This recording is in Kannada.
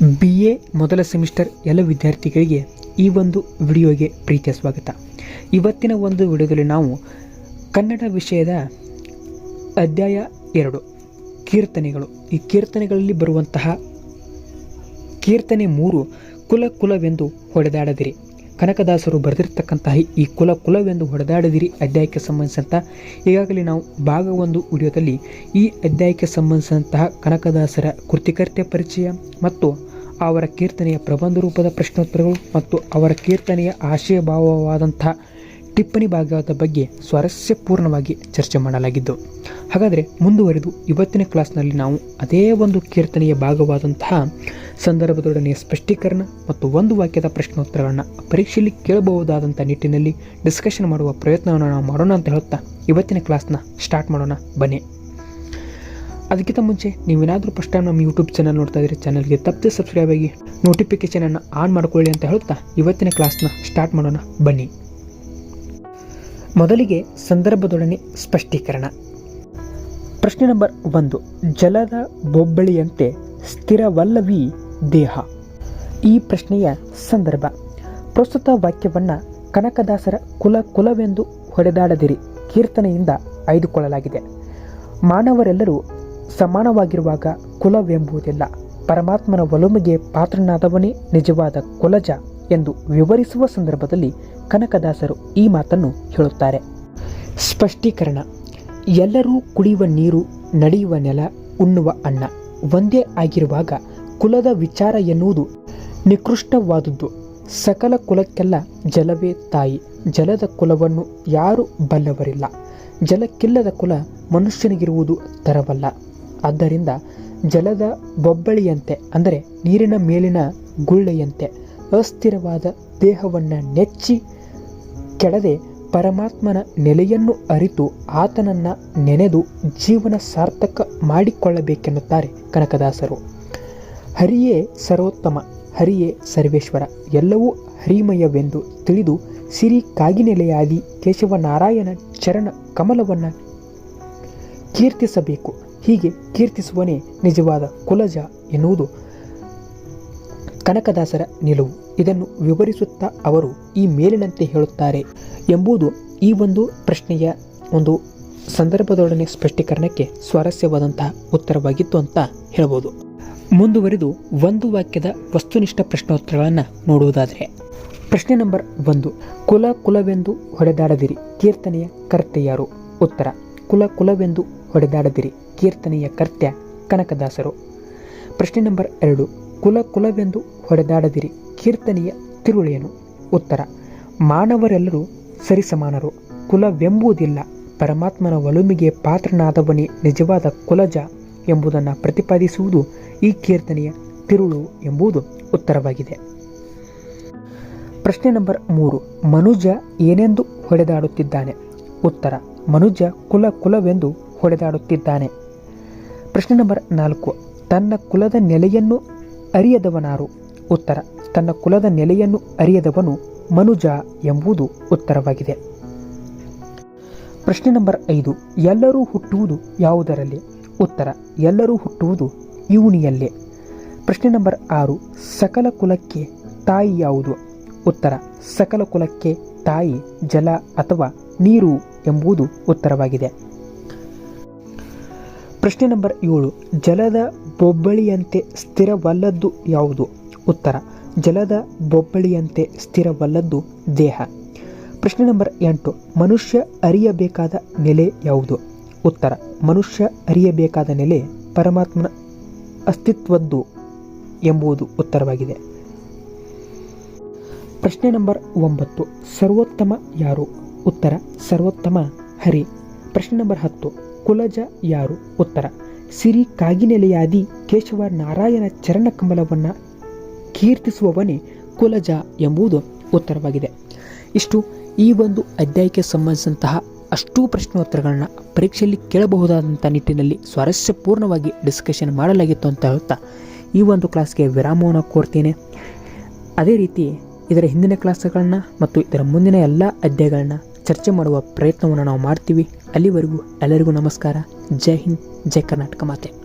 ಬಿ ಎ ಮೊದಲ ಸೆಮಿಸ್ಟರ್ ಎಲ್ಲ ವಿದ್ಯಾರ್ಥಿಗಳಿಗೆ ಈ ಒಂದು ವಿಡಿಯೋಗೆ ಪ್ರೀತಿಯ ಸ್ವಾಗತ. ಇವತ್ತಿನ ಒಂದು ವಿಡಿಯೋದಲ್ಲಿ ನಾವು ಕನ್ನಡ ವಿಷಯದ ಅಧ್ಯಾಯ ಎರಡು, ಕೀರ್ತನೆಗಳು. ಈ ಕೀರ್ತನೆಗಳಲ್ಲಿ ಬರುವಂತಹ ಕೀರ್ತನೆ ಮೂರು ಕುಲ ಕುಲವೆಂದು ಹೊಡೆದಾಡದಿರಿ. ಕನಕದಾಸರು ಬರೆದಿರ್ತಕ್ಕಂತಹ ಈ ಕುಲ ಕುಲವೆಂದು ಹೊಡೆದಾಡದಿರಿ ಅಧ್ಯಾಯಕ್ಕೆ ಸಂಬಂಧಿಸಿದಂಥ ಈಗಾಗಲೇ ನಾವು ಭಾಗ ಒಂದು ವಿಡಿಯೋದಲ್ಲಿ ಈ ಅಧ್ಯಾಯಕ್ಕೆ ಸಂಬಂಧಿಸಿದಂತಹ ಕನಕದಾಸರ ಕೃತಿಕರ್ತ್ಯ ಪರಿಚಯ ಮತ್ತು ಅವರ ಕೀರ್ತನೆಯ ಪ್ರಬಂಧ ರೂಪದ ಪ್ರಶ್ನೋತ್ತರಗಳು ಮತ್ತು ಅವರ ಕೀರ್ತನೆಯ ಆಶಯಭಾವವಾದಂತಹ ಟಿಪ್ಪಣಿ ಭಾಗದ ಬಗ್ಗೆ ಸ್ವಾರಸ್ಯಪೂರ್ಣವಾಗಿ ಚರ್ಚೆ ಮಾಡಲಾಗಿದ್ದು, ಹಾಗಾದರೆ ಮುಂದುವರೆದು ಇವತ್ತಿನ ಕ್ಲಾಸ್ನಲ್ಲಿ ನಾವು ಅದೇ ಒಂದು ಕೀರ್ತನೆಯ ಭಾಗವಾದಂತಹ ಸಂದರ್ಭದೊಡನೆಯ ಸ್ಪಷ್ಟೀಕರಣ ಮತ್ತು ಒಂದು ವಾಕ್ಯದ ಪ್ರಶ್ನೋತ್ತರಗಳನ್ನು ಪರೀಕ್ಷೆಯಲ್ಲಿ ಕೇಳಬಹುದಾದಂಥ ನಿಟ್ಟಿನಲ್ಲಿ ಡಿಸ್ಕಷನ್ ಮಾಡುವ ಪ್ರಯತ್ನವನ್ನು ನಾವು ಮಾಡೋಣ ಅಂತ ಹೇಳುತ್ತಾ ಇವತ್ತಿನ ಕ್ಲಾಸ್ನ ಸ್ಟಾರ್ಟ್ ಮಾಡೋಣ. ಬನ್ನಿ. ಅದಕ್ಕಿಂತ ಮುಂಚೆ, ನೀವೇನಾದರೂ ಫಸ್ಟ್ ಟೈಮ್ ನಮ್ಮ ಯೂಟ್ಯೂಬ್ ಚಾನಲ್ ನೋಡ್ತಾ ಇದ್ರೆ ಚಾನಲ್ಗೆ ತಪ್ಪದೆ ಸಬ್ಸ್ಕ್ರೈಬ್ ಆಗಿ ನೋಟಿಫಿಕೇಷನನ್ನು ಆನ್ ಮಾಡ್ಕೊಳ್ಳಿ ಅಂತ ಹೇಳುತ್ತಾ, ಇವತ್ತಿನ ಕ್ಲಾಸ್ನ ಸ್ಟಾರ್ಟ್ ಮಾಡೋಣ, ಬನ್ನಿ. ಮೊದಲಿಗೆ ಸಂದರ್ಭದೊಡನೆ ಸ್ಪಷ್ಟೀಕರಣ. ಪ್ರಶ್ನೆ ನಂಬರ್ ಒಂದು, ಜಲದ ಬೊಬ್ಬಳಿಯಂತೆ ಸ್ಥಿರವಲ್ಲವಿ ದೇಹ? ಈ ಪ್ರಶ್ನೆಯ ಸಂದರ್ಭ. ಪ್ರಸ್ತುತ ವಾಕ್ಯವನ್ನು ಕನಕದಾಸರ ಕುಲ ಕುಲವೆಂದು ಹೊಡೆದಾಡದಿರಿ, ಕೀರ್ತನೆಯಿಂದ ಆಯ್ದುಕೊಳ್ಳಲಾಗಿದೆ. ಮಾನವರೆಲ್ಲರೂ ಸಮಾನವಾಗಿರುವಾಗ ಕುಲವೆಂಬುದಿಲ್ಲ. ಪರಮಾತ್ಮನ ಒಲುಮೆಗೆ ಪಾತ್ರನಾದವನೇ ನಿಜವಾದ ಕುಲಜ ಎಂದು ವಿವರಿಸುವ ಸಂದರ್ಭದಲ್ಲಿ ಕನಕದಾಸರು ಈ ಮಾತನ್ನು ಹೇಳುತ್ತಾರೆ. ಸ್ಪಷ್ಟೀಕರಣ. ಎಲ್ಲರೂ ಕುಡಿಯುವ ನೀರು, ನಡೆಯುವ ನೆಲ, ಉಣ್ಣುವ ಅನ್ನ ಒಂದೇ ಆಗಿರುವಾಗ ಕುಲದ ವಿಚಾರ ಎನ್ನುವುದು ನಿಕೃಷ್ಟವಾದುದು ಸಕಲ ಕುಲಕ್ಕೆಲ್ಲ ಜಲವೇ ತಾಯಿ. ಜಲದ ಕುಲವನ್ನು ಯಾರು ಬಲ್ಲವರಿಲ್ಲ. ಜಲಕ್ಕಿಲ್ಲದ ಕುಲ ಮನುಷ್ಯನಿಗಿರುವುದು ತರವಲ್ಲ. ಆದ್ದರಿಂದ ಜಲದ ಬೊಬ್ಬಳಿಯಂತೆ, ಅಂದರೆ ನೀರಿನ ಮೇಲಿನ ಗುಳ್ಳೆಯಂತೆ, ಅಸ್ಥಿರವಾದ ದೇಹವನ್ನು ನೆಚ್ಚಿ ಕೆಡದೆ ಪರಮಾತ್ಮನ ನೆಲೆಯನ್ನು ಅರಿತು ಆತನನ್ನ ನೆನೆದು ಜೀವನ ಸಾರ್ಥಕ ಮಾಡಿಕೊಳ್ಳಬೇಕೆನ್ನುತ್ತಾರೆ ಕನಕದಾಸರು. ಹರಿಯೇ ಸರ್ವೋತ್ತಮ, ಹರಿಯೇ ಸರ್ವೇಶ್ವರ, ಎಲ್ಲವೂ ಹರಿಮಯವೆಂದು ತಿಳಿದು ಸಿರಿ ಕಾಗಿನೆಲೆಯಾಗಿ ಕೇಶವನಾರಾಯಣ ಚರಣ ಕಮಲವನ್ನು ಕೀರ್ತಿಸಬೇಕು. ಹೀಗೆ ಕೀರ್ತಿಸುವನೇ ನಿಜವಾದ ಕುಲಜ ಎನ್ನುವುದು ಕನಕದಾಸರ ನಿಲುವು. ಇದನ್ನು ವಿವರಿಸುತ್ತಾ ಅವರು ಈ ಮೇಲಿನಂತೆ ಹೇಳುತ್ತಾರೆ. ಎಂಬುದು ಈ ಒಂದು ಪ್ರಶ್ನೆಯ ಒಂದು ಸಂದರ್ಭದೊಡನೆ ಸ್ಪಷ್ಟೀಕರಣಕ್ಕೆ ಸ್ವಾರಸ್ಯವಾದಂತಹ ಉತ್ತರವಾಗಿತ್ತು ಅಂತ ಹೇಳ್ಬೋದು. ಮುಂದುವರಿದು ಒಂದು ವಾಕ್ಯದ ವಸ್ತುನಿಷ್ಠ ಪ್ರಶ್ನೋತ್ತರಗಳನ್ನು ನೋಡುವುದಾದರೆ, ಪ್ರಶ್ನೆ ನಂಬರ್ ಒಂದು, ಕುಲ ಕುಲವೆಂದು ಹೊಡೆದಾಡದಿರಿ, ಕೀರ್ತನೆಯ ಕರ್ತೆಯಾರು. ಉತ್ತರ, ಕುಲ ಕುಲವೆಂದು ಹೊಡೆದಾಡದಿರಿ ಕೀರ್ತನೆಯ ಕರ್ತ್ಯ ಕನಕದಾಸರು. ಪ್ರಶ್ನೆ ನಂಬರ್ ಎರಡು. ಕುಲ ಕುಲವೆಂದು ಹೊಡೆದಾಡದಿರಿ ಕೀರ್ತನೆಯ ತಿರುಳೇನು? ಉತ್ತರ. ಮಾನವರೆಲ್ಲರೂ ಸರಿಸಮಾನರು. ಕುಲವೆಂಬುದಿಲ್ಲ ಪರಮಾತ್ಮನ ಒಲುಮಿಗೆ ಪಾತ್ರನಾದವನೇ ನಿಜವಾದ ಕುಲಜ ಎಂಬುದನ್ನು ಪ್ರತಿಪಾದಿಸುವುದು ಈ ಕೀರ್ತನೆಯ ತಿರುಳು ಎಂಬುದು ಉತ್ತರವಾಗಿದೆ. ಪ್ರಶ್ನೆ ನಂಬರ್ ಮೂರು. ಮನುಜ ಏನೆಂದು ಹೊಡೆದಾಡುತ್ತಿದ್ದಾನೆ? ಉತ್ತರ. ಮನುಜ ಕುಲ ಕುಲವೆಂದು ಹೊಡೆದಾಡುತ್ತಿದ್ದಾನೆ. ಪ್ರಶ್ನೆ ನಂಬರ್ ನಾಲ್ಕು. ತನ್ನ ಕುಲದ ನೆಲೆಯನ್ನು ಅರಿಯದವನಾರು. ಉತ್ತರ, ತನ್ನ ಕುಲದ ನೆಲೆಯನ್ನು ಅರಿಯದವನು ಮನುಜ ಎಂಬುದು ಉತ್ತರವಾಗಿದೆ. ಪ್ರಶ್ನೆ ನಂಬರ್ ಐದು. ಎಲ್ಲರೂ ಹುಟ್ಟುವುದು ಯಾವುದರಲ್ಲಿ? ಉತ್ತರ, ಎಲ್ಲರೂ ಹುಟ್ಟುವುದು ಇವನಿಯಲ್ಲೇ ಪ್ರಶ್ನೆ ನಂಬರ್ ಆರು. ಸಕಲ ಕುಲಕ್ಕೆ ತಾಯಿ ಯಾವುದು? ಉತ್ತರ, ಸಕಲ ಕುಲಕ್ಕೆ ತಾಯಿ ಜಲ ಅಥವಾ ನೀರು ಎಂಬುದು ಉತ್ತರವಾಗಿದೆ. ಪ್ರಶ್ನೆ ನಂಬರ್ ಏಳು, ಜಲದ ಬೊಬ್ಬಳಿಯಂತೆ ಸ್ಥಿರವಲ್ಲದ್ದು ಯಾವುದು? ಉತ್ತರ, ಜಲದ ಬೊಬ್ಬಳಿಯಂತೆ ಸ್ಥಿರವಲ್ಲದ್ದು ದೇಹ. ಪ್ರಶ್ನೆ ನಂಬರ್ ಎಂಟು, ಮನುಷ್ಯ ಅರಿಯಬೇಕಾದ ನೆಲೆ ಯಾವುದು? ಉತ್ತರ, ಮನುಷ್ಯ ಅರಿಯಬೇಕಾದ ನೆಲೆ ಪರಮಾತ್ಮನ ಅಸ್ತಿತ್ವದ್ದು ಎಂಬುದು ಉತ್ತರವಾಗಿದೆ. ಪ್ರಶ್ನೆ ನಂಬರ್ ಒಂಬತ್ತು, ಸರ್ವೋತ್ತಮ ಯಾರು? ಉತ್ತರ, ಸರ್ವೋತ್ತಮ ಹರಿ. ಪ್ರಶ್ನೆ ನಂಬರ್ ಹತ್ತು ಕುಲಜ ಯಾರು? ಉತ್ತರ, ಸಿರಿ ಕಾಗಿನೆಲೆಯಾದಿ ಕೇಶವ ನಾರಾಯಣ ಚರಣ ಕಮಲವನ್ನು ಕೀರ್ತಿಸುವವನೇ ಕುಲಜ ಎಂಬುದು ಉತ್ತರವಾಗಿದೆ. ಇಷ್ಟು, ಈ ಒಂದು ಅಧ್ಯಾಯಕ್ಕೆ ಸಂಬಂಧಿಸಿದಂತಹ ಅಷ್ಟೂ ಪ್ರಶ್ನೋತ್ತರಗಳನ್ನ ಪರೀಕ್ಷೆಯಲ್ಲಿ ಕೇಳಬಹುದಾದಂಥ ನಿಟ್ಟಿನಲ್ಲಿ ಸ್ವಾರಸ್ಯಪೂರ್ಣವಾಗಿ ಡಿಸ್ಕಷನ್ ಮಾಡಲಾಗಿತ್ತು ಅಂತ ಹೇಳ್ತಾ ಈ ಒಂದು ಕ್ಲಾಸ್ಗೆ ವಿರಾಮವನ್ನು ಕೋರ್ತೇನೆ ಅದೇ ರೀತಿ, ಇದರ ಹಿಂದಿನ ಕ್ಲಾಸ್ಗಳನ್ನ ಮತ್ತು ಇದರ ಮುಂದಿನ ಎಲ್ಲ ಅಧ್ಯಾಯಗಳನ್ನ ಚರ್ಚೆ ಮಾಡುವ ಪ್ರಯತ್ನವನ್ನು ನಾವು ಮಾಡ್ತೀವಿ. ಅಲ್ಲಿವರೆಗೂ ಎಲ್ಲರಿಗೂ ನಮಸ್ಕಾರ. ಜೈ ಹಿಂದ್ ಜೈ ಕರ್ನಾಟಕ ಮಾತೆ.